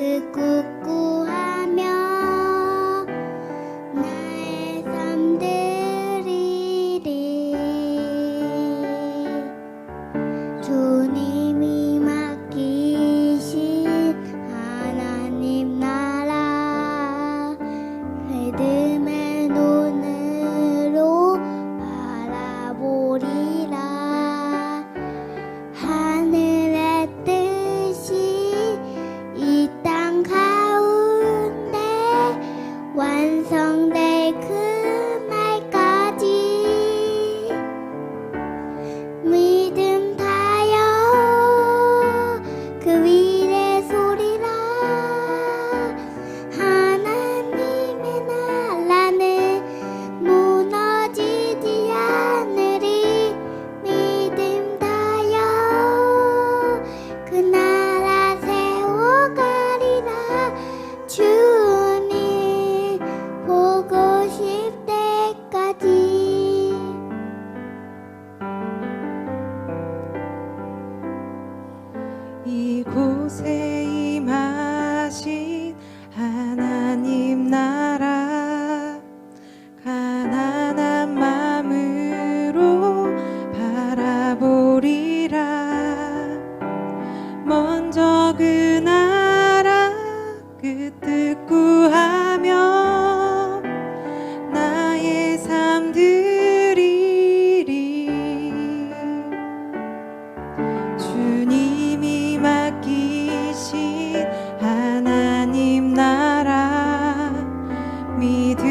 こく 이곳에 임하신 하나님 나라 가나 me to